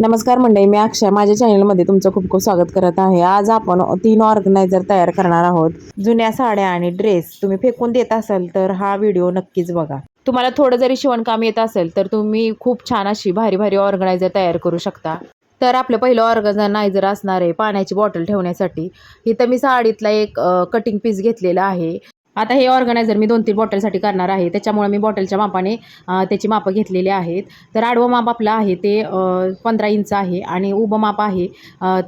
नमस्कार मंडळी मी अक्षय. माझ्या चॅनलमध्ये तुमचं खूप खूप स्वागत करत आहे. आज आपण तीन ऑर्गनायझर तयार करणार आहोत. जुन्या साड्या आणि ड्रेस तुम्ही फेकून देत असाल तर हा व्हिडिओ नक्कीच बघा. तुम्हाला थोडं जरी शिवणकाम येत असेल तर तुम्ही खूप छान अशी भारी भारी ऑर्गनायझर तयार करू शकता. तर आपलं पहिलं ऑर्गनायझर असणार आहे पाण्याची बॉटल ठेवण्यासाठी. इथं मी साडीतला एक कटिंग पीस घेतलेला आहे. आता हे ऑर्गनायझर मी दोन तीन बॉटलसाठी करणार आहे. त्याच्यामुळे मी बॉटलच्या मापाने त्याची मापं घेतलेली आहेत. तर आडवं माप आपलं आहे ते पंधरा इंच आहे आणि उभं माप आहे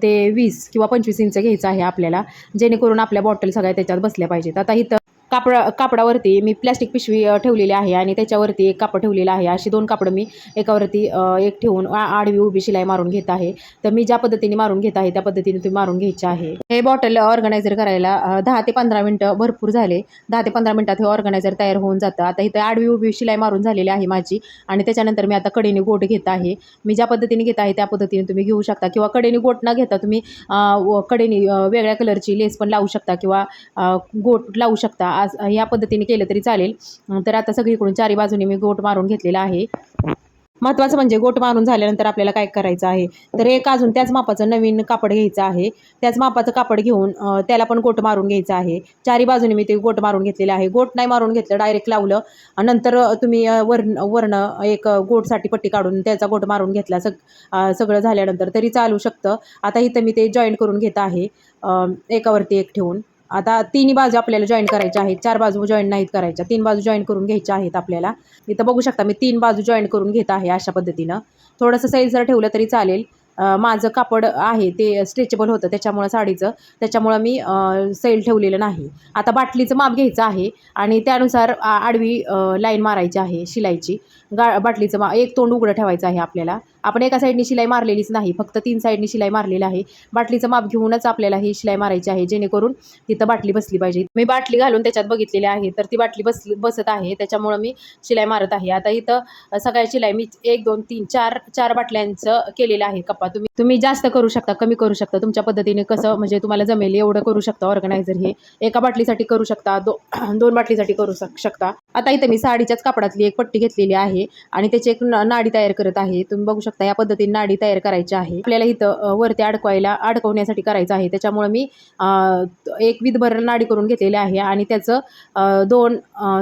ते वीस किंवा पंचवीस इंच घ्यायचं आहे आपल्याला. जेणेकरून आपल्या बॉटल सगळ्या त्याच्यात बसल्या पाहिजेत. आता इथं कापड कापडावरती मी प्लॅस्टिक पिशवी ठेवलेली आहे आणि त्याच्यावरती एक कापड ठेवलेलं आहे. अशी दोन कापडं मी एकावरती एक ठेवून आडवी उभी शिलाई मारून घेत आहे. तर मी ज्या पद्धतीने मारून घेत आहे त्या पद्धतीने तुम्ही मारून घ्यायचे आहे. हे बॉटल ऑर्गनायझर करायला दहा ते पंधरा मिनटं भरपूर झाले. दहा ते पंधरा मिनटात हे ऑर्गनायझर तयार होऊन जातं. आता इथं आडवी उभी शिलाई मारून झालेली आहे माझी आणि त्याच्यानंतर मी आता कडेने गोट घेत आहे. मी ज्या पद्धतीने घेत आहे त्या पद्धतीने तुम्ही घेऊ शकता किंवा कडेने गोट न घेता तुम्ही व- कडेने वेगळ्या कलरची लेस पण लावू शकता किंवा गोट लावू शकता. आज ह्या पद्धतीने केलं तरी चालेल. तर आता सगळीकडून चारी बाजूने मी गोट मारून घेतलेला आहे. महत्त्वाचं म्हणजे गोट मारून झाल्यानंतर आपल्याला काय करायचं आहे? तर एक अजून त्याच मापाचं नवीन कापड घ्यायचं आहे. त्याच मापाचं कापड घेऊन त्याला पण गोट मारून घ्यायचं आहे. चारी बाजूने मी ते गोट मारून घेतलेलं आहे. गोट नाही मारून घेतलं डायरेक्ट लावलं. नंतर तुम्ही वर्ण वर्ण एक गोटसाठी पट्टी काढून त्याचा गोट मारून घेतला. सग सगळं झाल्यानंतर तरी चालू शकतं. आता इथं मी ते जॉईन करून घेत आहे. एकावरती एक ठेवून. आता तिन्ही बाजू आपल्याला जॉईन करायच्या आहेत. चार बाजू जॉईन नाहीत करायच्या. तीन बाजू जॉईन करून घ्यायच्या आहेत आपल्याला. इथं बघू शकता मी तीन बाजू जॉईन करून घेत आहे अशा पद्धतीनं. थोडंसं सैल जर ठेवलं तरी चालेल. माझं कापड आहे ते स्ट्रेचेबल होतं त्याच्यामुळं साडीचं. त्याच्यामुळं मी सेल सैल ठेवलेलं नाही. आता बाटलीचं माप घ्यायचं आहे आणि त्यानुसार आडवी लाईन मारायची आहे शिलाईची. गा बाटलीचं मा एक तोंड उघडं ठेवायचं आहे आपल्याला. आपण एका साईडनी शिलाई मारलेलीच नाही फक्त तीन साईडनी शिलाई मारलेली आहे. बाटलीचं माप घेऊनच आपल्याला ही शिलाई मारायची आहे जेणेकरून तिथं बाटली बसली पाहिजे. मी बाटली घालून त्याच्यात बघितलेली आहे तर ती बाटली बसली बसत आहे. त्याच्यामुळं मी शिलाई मारत आहे. आता इथं सगळ्या शिलाई मी एक दोन तीन चार चार बाटल्यांचं केलेलं आहे कपात. तुम्ही तुम्ही जास्त करू शकता कमी करू शकता. तुमच्या पद्धतीने कसं म्हणजे तुम्हाला जमेल एवढं करू शकता ऑर्गनायझर हे. एका बाटलीसाठी करू शकता दो दोन बाटलीसाठी करू शक शकता. आता इथं मी साडीच्याच कापडातली एक पट्टी घेतलेली आहे आणि त्याची एक न- नाडी तयार करत आहे. तुम्ही बघू शकता या पद्धतीने नाडी तयार करायची आहे. आपल्याला इथं वरती अडकवायला अडकवण्यासाठी करायचं आहे. त्याच्यामुळे मी अ, एक विधभर नाडी करून घेतलेली आहे आणि त्याचं अ, दोन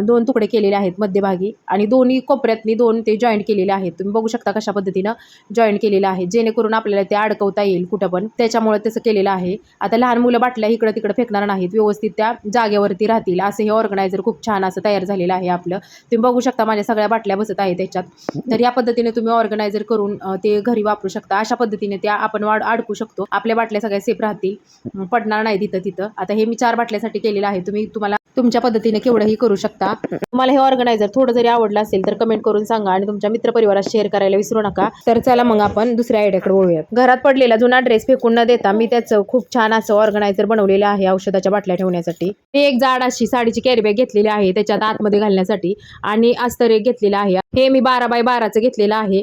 दोन तुकडे केलेले आहेत मध्यभागी आणि दोन्ही कोपऱ्यातनी दोन ते जॉईंट केलेले आहेत. तुम्ही बघू शकता कशा पद्धतीनं जॉईंट केलेलं आहे. जेणेकरून आपल्याला ते अडकवता येईल कुठं पण. त्याच्यामुळे त्याचं केलेलं आहे. आता लहान मुलं बाटल्या इकडं तिकडं फेकणार नाहीत. व्यवस्थित त्या जागेवरती राहतील. असं हे ऑर्गनायझर खूप छान असं तयार झालेलं आहे. आपलं. तुम्ही बघू शकता माझ्या सगळ्या बाटल्या बसत आहे त्याच्यात. तर या पद्धतीने तुम्ही ऑर्गनायझर करून ते घरी वापरू शकता. अशा पद्धतीने त्या आपण वाढ अडकू शकतो. आपल्या बाटल्या सगळ्या सेफ राहतील. पडणार नाही तिथं तिथं. आता हे मी चार बाटल्यासाठी केलेलं आहे. तुम्ही तुम्हाला तुमच्या पद्धतीने केवढंही करू शकता. तुम्हाला हे ऑर्गनायझर थोडं जरी आवडलं असेल तर कमेंट करून सांगा आणि तुमच्या मित्रपरिवारात शेअर करायला विसरू नका. तर चला मग आपण दुसऱ्या आयडियाकडे वळूयात. घरात पडलेला जुना ड्रेस फेकून न देता मी त्याचं खूप छान असं ऑर्गनायझर बनवलेलं आहे औषधाच्या बाटल्या ठेवण्यासाठी. मी एक जाड अशी साडीची कॅरीबॅग घेतलेली आहे त्याच्यात आतमध्ये घालण्यासाठी. आणि अस्तर एक घेतलेलं आहे. हे मी बारा बाय बाराचं घेतलेलं आहे.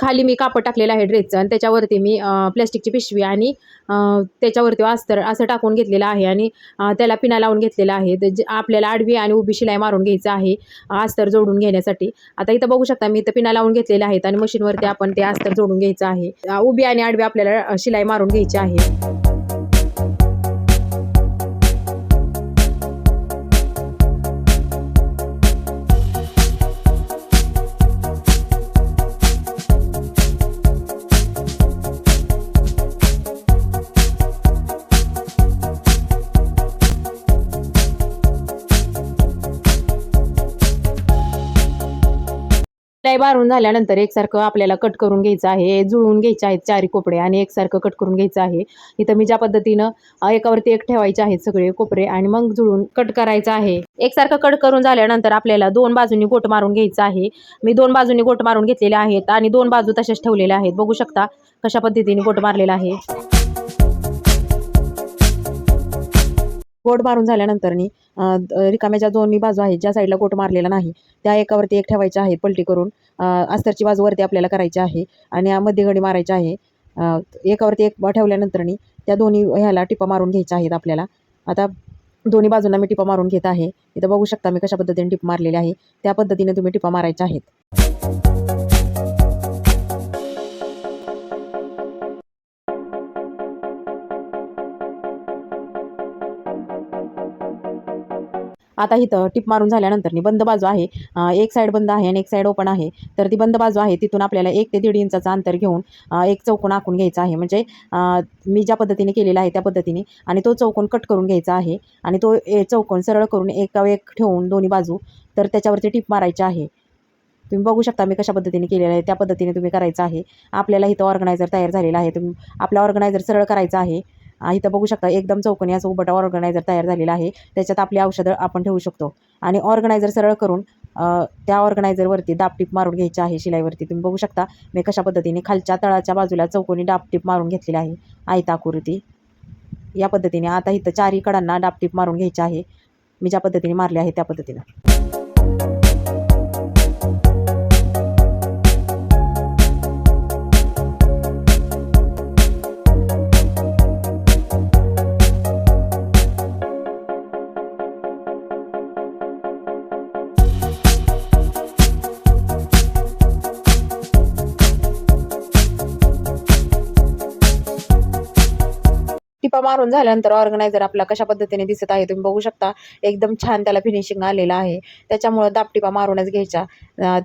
खाली मी कापड टाकलेलं आहे ड्रेसचं आणि त्याच्यावरती मी प्लॅस्टिकची पिशवी आणि त्याच्यावरती अस्तर असं टाकून घेतलेलं आहे. आणि त्याला पिना लावून घेतलेला आहे. आपल्याला आडवी आणि उभी शिलाई मारून घ्यायचं आहे अस्तर जोडून घेण्यासाठी. आता इथं बघू शकता मी इथं पिना लावून घेतलेल्या आहेत आणि मशीनवरती आपण ते अस्तर जोडून घ्यायचं आहे. उभी आणि आडवी आपल्याला शिलाई मारून घ्यायची आहे. शिलाई बारून झाल्यानंतर एकसारखं आपल्याला कट करून घ्यायचं आहे जुळवून घ्यायचे आहेत चारी कोपडे आणि एकसारखं कट करून घ्यायचं आहे. इथं मी ज्या पद्धतीनं एकावरती एक ठेवायचे आहेत सगळे कोपरे आणि मग जुळून कट करायचं आहे. एकसारखं कट करून झाल्यानंतर आपल्याला दोन बाजूंनी गोट मारून घ्यायचं आहे. मी दोन बाजूंनी गोट मारून घेतलेले आहेत आणि दोन बाजू तशाच ठेवलेल्या आहेत. बघू शकता कशा पद्धतीने गोट मारलेला आहे. गोट मारून झाल्यानंतरनी द- रिकाम्या ज्या दोन्ही बाजू आहेत ज्या साईडला गोट मारलेला नाही त्या एकावरती एक ठेवायच्या आहेत पलटी करून अस्तरची बाजू वरती आपल्याला करायची आहे आणि मध्यगडी मारायची आहे. एकावरती एक ठेवल्यानंतरनी त्या दोन्ही ह्याला टिपा मारून घ्यायच्या आहेत आपल्याला. आता दोन्ही बाजूंना मी टिपा मारून घेत आहे. इथं बघू शकता मी कशा पद्धतीने टिप मारलेली आहे. त्या पद्धतीने तुम्ही टिपा मारायच्या आहेत. आता इथं टिप मारून झाल्यानंतरनी बंद बाजू आहे. एक साईड बंद आहे आणि एक साईड ओपन आहे. तर ती बंद बाजू आहे तिथून आपल्याला एक ते दीड इंचाचं अंतर घेऊन एक चौकोन आखून घ्यायचा आहे. म्हणजे मी ज्या पद्धतीने केलेला आहे त्या पद्धतीने आणि तो चौकोन कट करून घ्यायचा आहे आणि तो ए- चौकोन सरळ करून एका एक ठेवून दोन्ही बाजू तर त्याच्यावरती टिप मारायची आहे. तुम्ही बघू शकता मी कशा पद्धतीने केलेलं आहे त्या पद्धतीने तुम्ही करायचं आहे. आपल्याला इथं ऑर्गनायझर तयार झालेला आहे. तुम्ही आपला ऑर्गनायझर सरळ करायचा आहे. इथं बघू शकता एकदम चौकोनी असं उबटा ऑर्गनायझर तयार झालेला आहे. त्याच्यात आपली औषधं आपण ठेवू शकतो. आणि ऑर्गनायझर सरळ करून त्या ऑर्गनायझरवरती दापटीप मारून घ्यायची आहे शिलाईवरती. तुम्ही बघू शकता मी कशा पद्धतीने खालच्या तळाच्या बाजूला चौकोनी डापटीप मारून घेतलेली आहे. आयताकृती या पद्धतीने. आता इथं चारही कडांना दाबटीप मारून घ्यायची आहे. मी ज्या पद्धतीने मारले आहे त्या पद्धतीनं. टिपा मारून झाल्यानंतर ऑर्गनायझर आपला कशा पद्धतीने दिसत आहे तुम्ही बघू शकता. एकदम छान त्याला फिनिशिंग आलेलं आहे. त्याच्यामुळं दापटिपा मारूनच घ्यायच्या.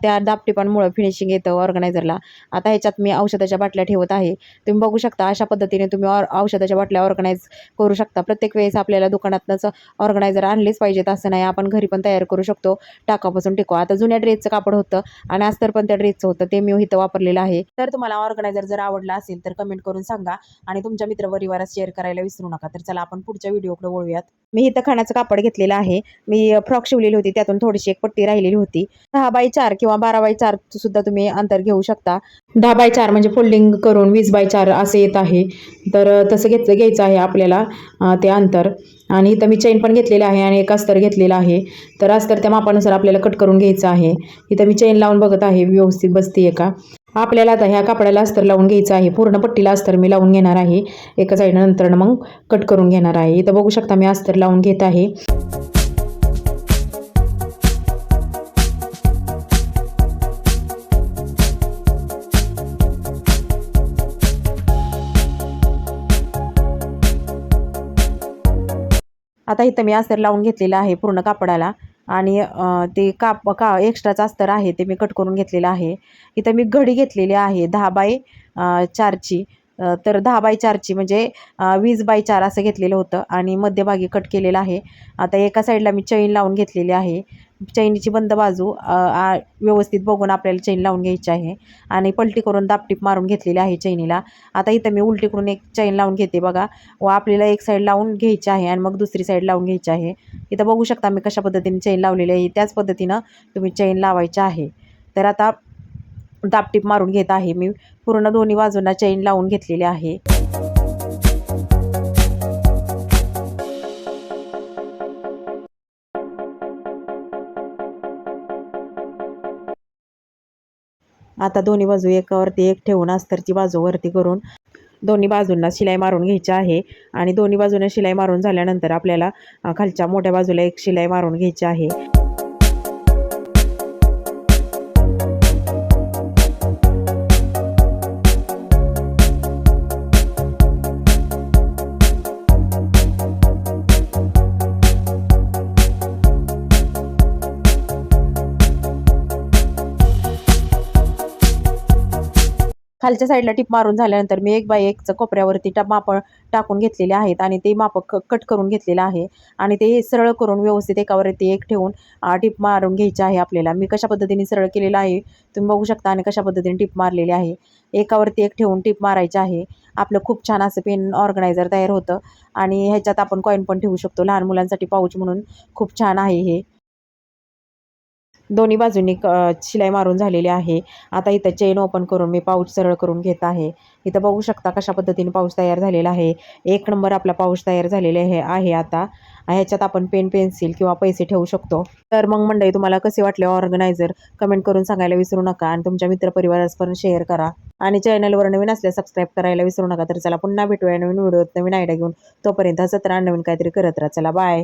त्या दापटिपांमुळं फिनिशिंग येतं ऑर्गनायझरला आता ह्याच्यात मी औषधाच्या बाटल्या ठेवत आहे. तुम्ही बघू शकता अशा पद्धतीने तुम्ही ऑर औषधाच्या बाटल्या ऑर्गनाईज करू शकता. प्रत्येक वेळेस आपल्याला दुकानातनंच ऑर्गनायझर आणलेच पाहिजेत असं नाही. आपण घरी पण तयार करू शकतो. टाकापासून टिकवा. आता जुन्या ड्रेसचं कापड होतं आणि अस्तर पण त्या ड्रेसचं होतं. ते मी इथं वापरलेलं आहे. तर तुम्हाला ऑर्गनायझर जर आवडला असेल तर कमेंट करून सांगा आणि तुमच्या मित्रपरिवारात शेअर करायला विसरू नका. तर चला आपण पुढच्या व्हिडिओकडे वळूयात. मी इथं खाण्याचं कापड घेतलेलं आहे. मी फ्रॉक शिवलेली होती. त्यातून थोडीशी एक पट्टी राहिलेली होती. दहा बाय चार किंवा बारा बाय चार सुद्धा तुम्ही अंतर घेऊ शकता. दहा बाय चार म्हणजे फोल्डिंग करून वीस बाय चार असं येत आहे. तर तसं घेतलं घ्यायचं आहे आपल्याला ते अंतर. आणि इथं मी चेन पण घेतलेलं आहे आणि एक अस्तर घेतलेलं आहे. तर अस्तर त्या मापानुसार आपल्याला कट करून घ्यायचं आहे. इथं मी चेन लावून बघत आहे. व्यवस्थित बसते का? आपल्याला आता ह्या कापडाला अस्तर लावून घ्यायचं आहे. पूर्ण पट्टीला अस्तर मी लावून घेणार आहे. एका साईडनंतर मग कट करून घेणार आहे. इथं बघू शकता मी अस्तर लावून घेत आहे. आता इथं मी अस्तर लावून घेतलेलं आहे पूर्ण कापडाला. आणि ते काप का एक्स्ट्राचं अस्तर आहे ते मी कट करून घेतलेलं आहे. इथं मी घडी घेतलेली आहे दहा बाय चारची. तर दहा बाय चारची म्हणजे वीस बाय चार असं घेतलेलं होतं आणि मध्यभागी कट केलेलं आहे. आता एका साईडला मी चैन लावून घेतलेली आहे. चैनीची बंद बाजू व्यवस्थित बघून आपल्याला चैन लावून घ्यायची आहे. आणि पलटी करून दापटीप मारून घेतलेली आहे चैनीला. आता इथं मी उलटी करून एक चैन लावून घेते बघा. व आपल्याला एक साईड लावून घ्यायची आहे आणि मग दुसरी साईड लावून घ्यायची आहे. इथं बघू शकता मी कशा पद्धतीने चैन लावलेली आहे. त्याच पद्धतीनं तुम्ही चैन लावायची आहे. तर आता दापटीप मारून घेत आहे मी. पूर्ण दोन्ही बाजूंना चैन लावून घेतलेली आहे. आता दोन्ही बाजू एकावरती एक ठेवून अस्तरची बाजू वरती करून दोन्ही बाजूंना शिलाई मारून घ्यायची आहे. आणि दोन्ही बाजूने शिलाई मारून झाल्यानंतर आपल्याला खालच्या मोठ्या बाजूला एक शिलाई मारून घ्यायची आहे. खालच्या साईडला टिप मारून झाल्यानंतर मी एक बाय एकचं कोपऱ्यावरती टप माप टाकून घेतलेले आहेत आणि ते माप क कट करून घेतलेलं आहे. आणि ते सरळ करून व्यवस्थित एकावरती एक ठेवून टिप मारून घ्यायची आहे आपल्याला. मी कशा पद्धतीने सरळ केलेलं आहे तुम्ही बघू शकता आणि कशा पद्धतीने टिप मारलेली आहे. एकावरती एक ठेवून टिप मारायची आहे. आपलं खूप छान असं पेन ऑर्गनायझर तयार होतं. आणि ह्याच्यात आपण कॉईन पण ठेवू शकतो. लहान मुलांसाठी पाऊच म्हणून खूप छान आहे हे. दोन्ही बाजूंनी क शिलाई मारून झालेली आहे. आता इथं चेन ओपन करून मी पाऊच सरळ करून घेत आहे. इथं बघू शकता कशा पद्धतीने पाऊच तयार झालेला आहे. एक नंबर आपला पाऊच तयार झालेले आहे आहे आता. ह्याच्यात आपण पेन पेन्सिल किंवा पैसे ठेवू शकतो. तर मग मंडळी तुम्हाला कसे वाटले ऑर्गनायझर? कमेंट करून सांगायला विसरू नका आणि तुमच्या मित्रपरिवारास पण शेअर करा. आणि चॅनलवर नवीन असल्यास सबस्क्राईब करायला विसरू नका. तर चला पुन्हा भेटूया नवीन व्हिडिओत नवीन आयडिया घेऊन. तोपर्यंत सतरा नवीन काहीतरी करत राहा. चला बाय